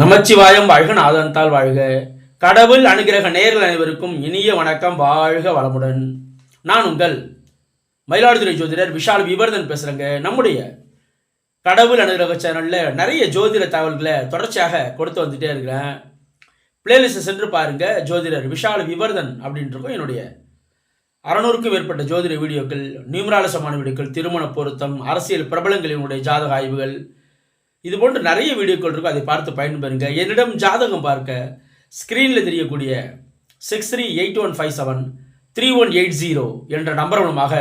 நமச்சிவாயம் வாழ்க நாதன்தால் வாழ்க. கடவுள் அனுகிரக நேர்கள் அனைவருக்கும் இனிய வணக்கம். வாழ்க வளமுடன். நான் உங்கள் மயிலாடுதுறை ஜோதிடர் விஷால் விவர்தன் பேசுகிறேங்க நம்முடைய கடவுள் அனுகிரக சேனலில் நிறைய ஜோதிட தகவல்களை தொடர்ச்சியாக கொடுத்து வந்துட்டே இருக்கிறேன். பிளேலிஸ்ட்டை சென்று பாருங்க. ஜோதிடர் விஷால் விவர்தன் அப்படின்றக்கும் என்னுடைய அறநூறுக்கும் மேற்பட்ட ஜோதிட வீடியோக்கள் நியூமராலசமான வீடியோக்கள் திருமண பொருத்தம் அரசியல் பிரபலங்களினுடைய ஜாதக ஆய்வுகள் இது போன்ற நிறைய வீடியோக்கள் இருக்கும் அதை பார்த்து பயன்பெறுங்க என்னிடம் ஜாதகம் பார்க்க ஸ்க்ரீனில் தெரியக்கூடிய six three eight one five seven three one eight zero என்ற நம்பர் மூலமாக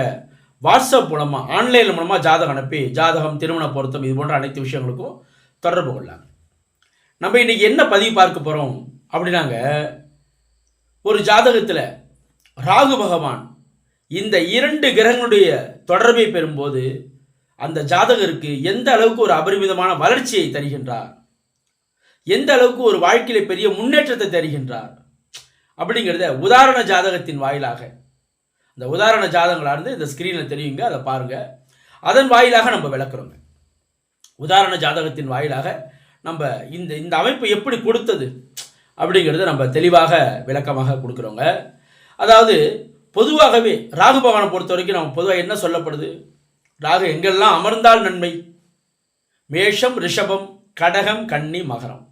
வாட்ஸ்அப் மூலமாக ஆன்லைன் மூலமாக ஜாதகம் அனுப்பி ஜாதகம் திருமண பொருத்தம் இது போன்ற அனைத்து விஷயங்களுக்கும் தொடர்பு கொள்ளலாம். நம்ம இன்றைக்கி என்ன பதிவு பார்க்க போகிறோம் அப்படின்னாங்க ஒரு ஜாதகத்தில் ராகு பகவான் இந்த இரண்டு கிரகங்களுடைய தொடர்பை பெறும்போது அந்த ஜாதகருக்கு எந்த அளவுக்கு ஒரு அபரிமிதமான வளர்ச்சியை தருகின்றார்? எந்த அளவுக்கு ஒரு வாழ்க்கையில பெரிய முன்னேற்றத்தை தருகின்றார்? அப்படிங்கிறத உதாரண ஜாதகத்தின் வாயிலாக அந்த உதாரண ஜாதகங்களாக இருந்து இந்த ஸ்கிரீனில் தெரியுங்க அதை பாருங்க. அதன் வாயிலாக நம்ம விளக்குறோங்க. உதாரண ஜாதகத்தின் வாயிலாக நம்ம இந்த இந்த அமைப்பு எப்படி கொடுத்தது அப்படிங்கிறத நம்ம தெளிவாக விளக்கமாக கொடுக்குறோங்க. அதாவது பொதுவாகவே ராகு பகவானை பொறுத்த வரைக்கும் நம்ம பொதுவாக என்ன சொல்லப்படுது? ராகு எங்கெல்லாம் அமர்ந்தால் நன்மை? மேஷம் ரிஷபம் கடகம் கன்னி மகரம்.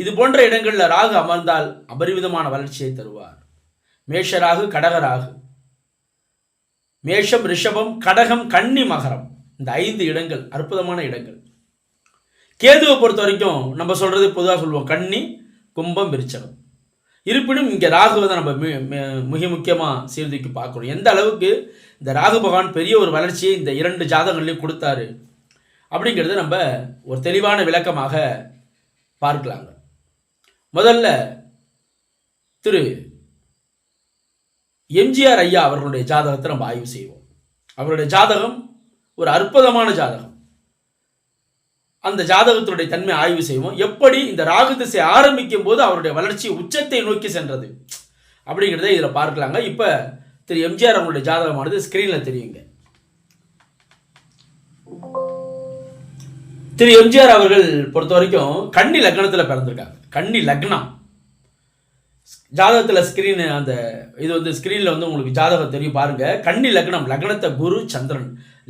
இது போன்ற இடங்களில் ராகு அமர்ந்தால் அபரிவிதமான வளர்ச்சியை தருவார். மேஷ ராகு கடக ராகு. மேஷம் ரிஷபம் கடகம் கன்னி மகரம். இந்த ஐந்து இடங்கள் அற்புதமான இடங்கள். கேதுவை பொறுத்த வரைக்கும் நம்ம சொல்றது பொதுவாக சொல்லுவோம். கன்னி கும்பம் விரிச்சகம். இருப்பினும் இங்கே ராகுவை தான் நம்ம மிக முக்கியமாக சீர்தூக்கி பார்க்கணும். எந்த அளவுக்கு இந்த ராகு பகவான் பெரிய ஒரு வளர்ச்சியை இந்த இரண்டு ஜாதகங்களையும் கொடுத்தாரு. அப்படிங்கிறத நம்ம ஒரு தெளிவான விளக்கமாக பார்க்கலாங்க. முதல்ல திரு எம்ஜிஆர் ஐயா அவர்களுடைய ஜாதகத்தை நம்ம ஆய்வு செய்வோம். அவருடைய ஜாதகம் ஒரு அற்புதமான ஜாதகம். அந்த ஜாதகத்தினுடைய தன்மை ஆய்வு செய்வோம். எப்படி இந்த ராகு திசை ஆரம்பிக்கும் போது அவருடைய வளர்ச்சி உச்சத்தை நோக்கி சென்றது. அப்படிங்கிறத இதில் பார்க்கலாங்க. இப்போ திரு எம்ஜிஆர் அவங்களுடைய ஜாதகமானது ஸ்கிரீனில் தெரியுங்க. திரு எம்ஜிஆர் அவர்கள் பொறுத்த வரைக்கும் கன்னி லக்னத்தில் பிறந்திருக்காங்க. கன்னி லக்னம். ஜாதகத்தில் ஸ்கிரீன் அந்த இது வந்து ஸ்க்ரீனில் வந்து உங்களுக்கு ஜாதகம் தெரியும் பாருங்க. கன்னி லக்னம் லக்னத்தை குரு சந்திரன்.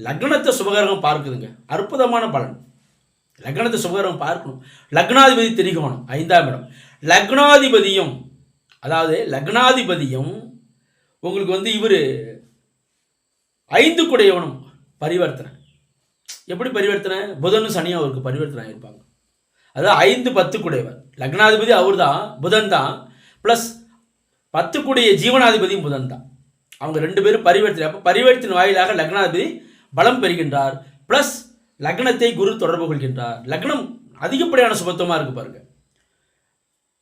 லக்னத்தை சுபகரகம் பார்க்குதுங்க. அற்புதமான பலன். லக்னத்தை சுபகரகம் பார்க்கணும். லக்னாதிபதி திரிகோணம் ஐந்தாம் இடம். லக்னாதிபதியும் அதாவது லக்னாதிபதியும் உங்களுக்கு வந்து இவர் ஐந்து குடையவனும் பரிவர்த்தனை. எப்படி பரிவர்த்தனை? புதனும் சனியும் அவருக்கு பரிவர்த்தனை ஆகியிருப்பாங்க அதாவது ஐந்து பத்து குடையவர். லக்னாதிபதி அவர் தான் புதன் தான். ப்ளஸ் பத்து குடைய ஜீவனாதிபதியும் புதன் தான். அவங்க ரெண்டு பேரும் பரிவர்த்தனை. அப்போ பரிவர்த்தனை வாயிலாக லக்னாதிபதி பலம் பெறுகின்றார். ப்ளஸ் லக்னத்தை குரு தொடர்பு கொள்கின்றார். லக்னம் அதிகப்படியான சுபத்துவமாக இருக்கு பாருங்க.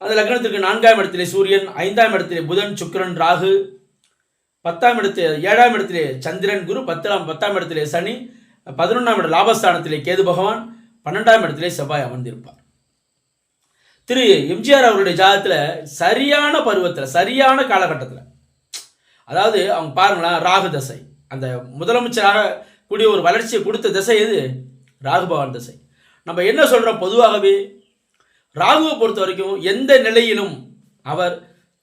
அந்த லக்னத்திற்கு நான்காம் இடத்திலே சூரியன் ஐந்தாம் இடத்திலே புதன் சுக்கரன் ராகு பத்தாம் இடத்திலே ஏழாம் இடத்திலே சந்திரன் குரு பத்தாம் பத்தாம் இடத்திலே சனி பதினொன்றாம் இட லாபஸ்தானத்திலே கேது பகவான் பன்னெண்டாம் இடத்திலே செவ்வாய் அமர்ந்திருப்பார். திரு எம்ஜிஆர் அவருடைய ஜாதகத்தில் சரியான பருவத்தில் சரியான காலகட்டத்தில் அதாவது அவங்க பாருங்களேன் ராகு தசை அந்த முதலமைச்சராக கூடிய ஒரு வளர்ச்சியை கொடுத்த திசை எது? ராகு பகவான் திசை. நம்ம என்ன சொல்கிறோம் பொதுவாகவே? ராகுவை பொறுத்த வரைக்கும் எந்த நிலையிலும் அவர்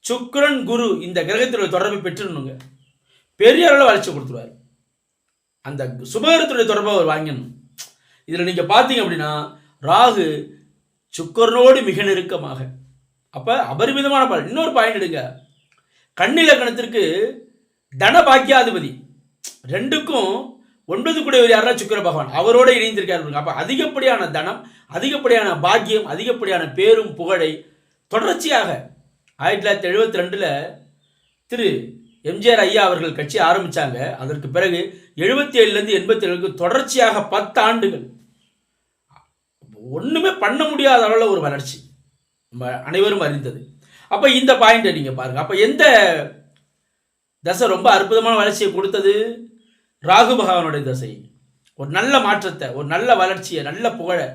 சுக்கரன் குரு இந்த கிரகத்தினுடைய தொடர்பை பெற்றுணுங்க பெரிய அளவில் வளர்ச்சி கொடுத்துருவார். அந்த சுபகரத்துடைய தொடர்பை அவர் வாங்கிடணும். இதில் நீங்கள் பார்த்தீங்க அப்படின்னா ராகு சுக்கரனோடு மிக நெருக்கமாக. அப்போ அபரிமிதமான பலன். இன்னொரு பாயிண்ட் எடுங்க. கண்ணிலக்கணத்திற்கு தன பாக்கியாதிபதி ரெண்டுக்கும் ஒன்பது கூடியவர் யாரா சுக்கிர பகவான். அவரோட இணைந்திருக்காரு அப்போ அதிகப்படியான தனம் அதிகப்படியான பாக்கியம் அதிகப்படியான பேரும் புகழை தொடர்ச்சியாக ஆயிரத்தி தொள்ளாயிரத்தி எழுபத்தி ரெண்டில் திரு எம்ஜிஆர் ஐயா அவர்கள் கட்சி ஆரம்பித்தாங்க அதற்கு பிறகு எழுபத்தி ஏழுலேருந்து எண்பத்தி ஏழுக்கு தொடர்ச்சியாக பத்து ஆண்டுகள். ஒன்றுமே பண்ண முடியாத அளவில் ஒரு வளர்ச்சி. நம்ம அனைவரும் அறிந்தது. அப்போ இந்த பாயிண்ட்டை நீங்கள் பாருங்கள் அப்போ எந்த தசை ரொம்ப அற்புதமான வளர்ச்சியை கொடுத்தது? ராகு பகவானுடைய தசை. ஒரு நல்ல மாற்றத்தை ஒரு நல்ல வளர்ச்சியை நல்ல புகழை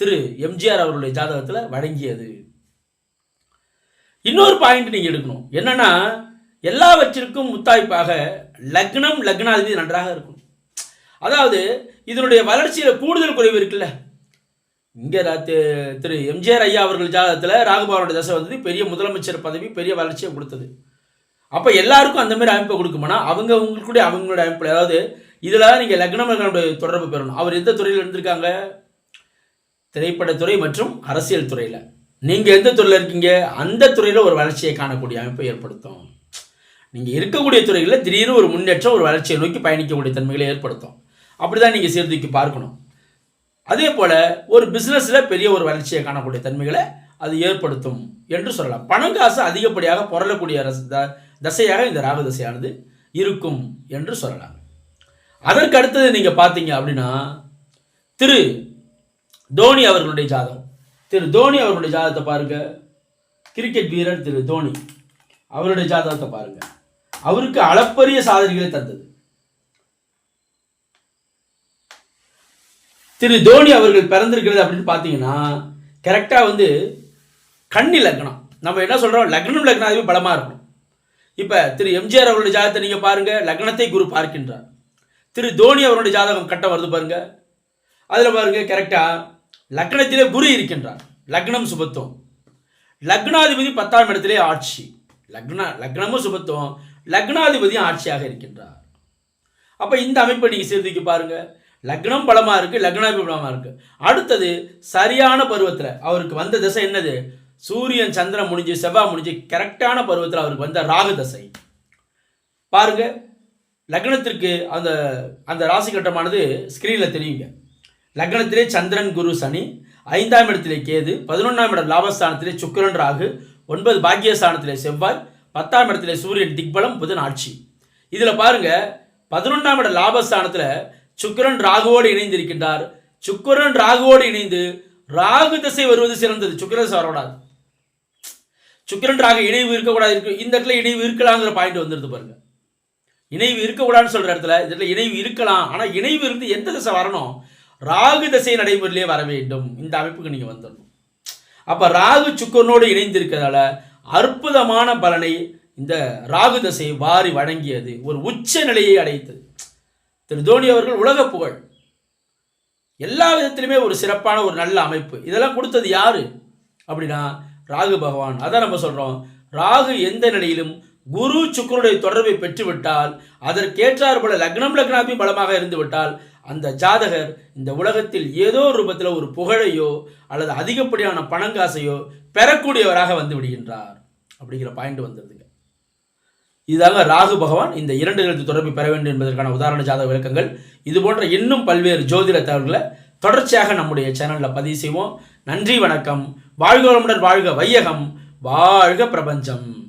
திரு எம்ஜிஆர் அவருடைய ஜாதகத்தில் வழங்கியது. இன்னொரு பாயிண்ட் நீங்கள் எடுக்கணும். என்னன்னா எல்லாவற்றிற்கும் முத்தாய்ப்பாக லக்னம் லக்னாதிபதி நன்றாக இருக்கும். அதாவது இதனுடைய வளர்ச்சியில் கூடுதல் குறைவு இருக்குல்ல. இங்கே திரு எம்ஜிஆர் ஐயா அவர்கள் ஜாதகத்தில் ராகுபவனுடைய தசை வந்தது பெரிய முதலமைச்சர் பதவி பெரிய வளர்ச்சியை கொடுத்தது. அப்போ எல்லாருக்கும் அந்த மாதிரி அமைப்பை கொடுக்குமானா அவங்க அவங்களுடைய அவங்களோட அமைப்பு அதாவது இதில் நீங்கள் லக்னம் லக்னோடைய தொடர்பு பெறணும். அவர் எந்த துறையில் இருந்திருக்காங்க? திரைப்படத்துறை மற்றும் அரசியல் துறையில். நீங்கள் எந்த துறையில் இருக்கீங்க? அந்த துறையில் ஒரு வளர்ச்சியை காணக்கூடிய அமைப்பை ஏற்படுத்தும். நீங்கள் இருக்கக்கூடிய துறைகளில் திடீர்னு ஒரு முன்னேற்றம் ஒரு வளர்ச்சியை நோக்கி பயணிக்கக்கூடிய தன்மைகளை ஏற்படுத்தும். அப்படி தான் நீங்கள் சீர்தூக்கி பார்க்கணும். அதே போல் ஒரு பிஸ்னஸில் பெரிய ஒரு வளர்ச்சியை காணக்கூடிய தன்மைகளை அது ஏற்படுத்தும் என்று சொல்லலாம். பணம் காசு அதிகப்படியாக புரளக்கூடிய த- தசையாக இந்த ராகு தசையானது இருக்கும் என்று சொல்லலாம். அதற்கு அடுத்தது நீங்கள் பார்த்தீங்க அப்படின்னா திரு தோனி அவர்களுடைய ஜாதகம். திரு தோனி அவருடைய ஜாதகத்தை பாருங்க. கிரிக்கெட் வீரர் திரு தோனி அவருடைய ஜாதகத்தை பாருங்க. அவருக்கு அளப்பரிய சாதனைகளை தந்தது. திரு தோனி அவர்கள் பிறந்திருக்கிறது அப்படின்னு பார்த்தீங்கன்னா கரெக்டாக வந்து கண்ணி லக்னம். நம்ம என்ன சொல்கிறோம் லக்னம் லக்னாதிபதி பலமாக இருக்கும் இப்போ திரு எம்ஜிஆர் அவருடைய ஜாதகத்தை நீங்கள் பாருங்கள் லக்னத்தை குரு பார்க்கின்றார். திரு தோனி அவருடைய ஜாதகம் கட்ட வருது பாருங்க. அதில் பாருங்க கரெக்டாக லக்னத்திலே குரு இருக்கின்றார். லக்னம் சுபத்துவம். லக்னாதிபதி பத்தாம் இடத்திலே ஆட்சி. லக்ன லக்னமும் சுபத்துவம். லக்னாதிபதியும் ஆட்சியாக இருக்கின்றார். அப்போ இந்த அமைப்பை நீங்கள் சீர்தூக்கி பாருங்க. லக்னம் பலமாக இருக்குது லக்னாதிபதி பலமாக இருக்குது அடுத்தது சரியான பருவத்தில் அவருக்கு வந்த திசை என்னது? சூரியன் சந்திரன் முடிஞ்சு செவ்வாய் முடிஞ்சு கரெக்டான பருவத்தில் அவருக்கு வந்த ராகு தசை. பாருங்க லக்னத்திற்கு அந்த அந்த ராசி கட்டமானது ஸ்கிரீனில் தெரியுங்க. லக்னத்திலே சந்திரன் குரு சனி. ஐந்தாம் இடத்திலே கேது பதினொன்றாம் இடம் லாபஸ்தானத்திலே சுக்கிரன் ராகு. ஒன்பது பாக்கியஸ்தானத்திலே செவ்வாய். பத்தாம் இடத்திலே சூரியன் திக்பலம் புதன் ஆட்சி. இதில் பாருங்க பதினொன்றாம் இடம் லாபஸ்தானத்தில் சுக்கிரன் ராகுவோடு இணைந்திருக்கின்றார். சுக்கிரன் ராகுவோடு இணைந்து ராகு திசை வருவது சிறந்தது. சுக்கிரன் திசை வரக்கூடாது. சுக்கிரன் ராகு இணைவு இருக்கக்கூடாது. இருக்கு இந்த இடத்துல இணைவு இருக்கலாங்கிற பாயிண்ட் வந்துருது பாருங்க. இணைவு இருக்கக்கூடாதுன்னு சொல்ற இடத்துல இந்த இடத்துல இணைவு இருக்கலாம். ஆனால் இணைவு இருந்து எந்த திசை வரணும்? ராகு திசை நடைமுறையிலே வர வேண்டும். இந்த அமைப்புக்கு நீங்கள் வந்துடணும். அப்போ ராகு சுக்கரனோடு இணைந்திருக்கிறதால அற்புதமான பலனை இந்த ராகு தசை வாரி வழங்கியது. ஒரு உச்ச நிலையை அடைத்தது. திரு தோனி அவர்கள் உலக புகழ். எல்லா விதத்திலுமே ஒரு சிறப்பான ஒரு நல்ல அமைப்பு. இதெல்லாம் கொடுத்தது யாரு? அப்படின்னா ராகு பகவான். அதான் நம்ம சொல்றோம். ராகு எந்த நிலையிலும் குரு சுக்கருடைய தொடர்பை பெற்றுவிட்டால் அதற்கேற்றார் போல லக்னம் லக்னாபி பலமாக இருந்துவிட்டால் அந்த ஜாதகர் இந்த உலகத்தில் ஏதோ ரூபத்தில் ஒரு புகழையோ அல்லது அதிகப்படியான பணங்காசையோ பெறக்கூடியவராக வந்து விடுகின்றார் அப்படிங்கிற பாயிண்ட் வந்துடுதுங்க இதாங்க ராகு பகவான் இந்த இரண்டு எழுத்து தொடர்பை பெற வேண்டும் என்பதற்கான உதாரண ஜாதக விளக்கங்கள். இது போன்ற இன்னும் பல்வேறு ஜோதிட தகவல்களை தொடர்ச்சியாக நம்முடைய சேனலில் பதிவு செய்வோம். நன்றி வணக்கம். வாழ்க வளமுடன் வாழ்க வையகம். வாழ்க பிரபஞ்சம்.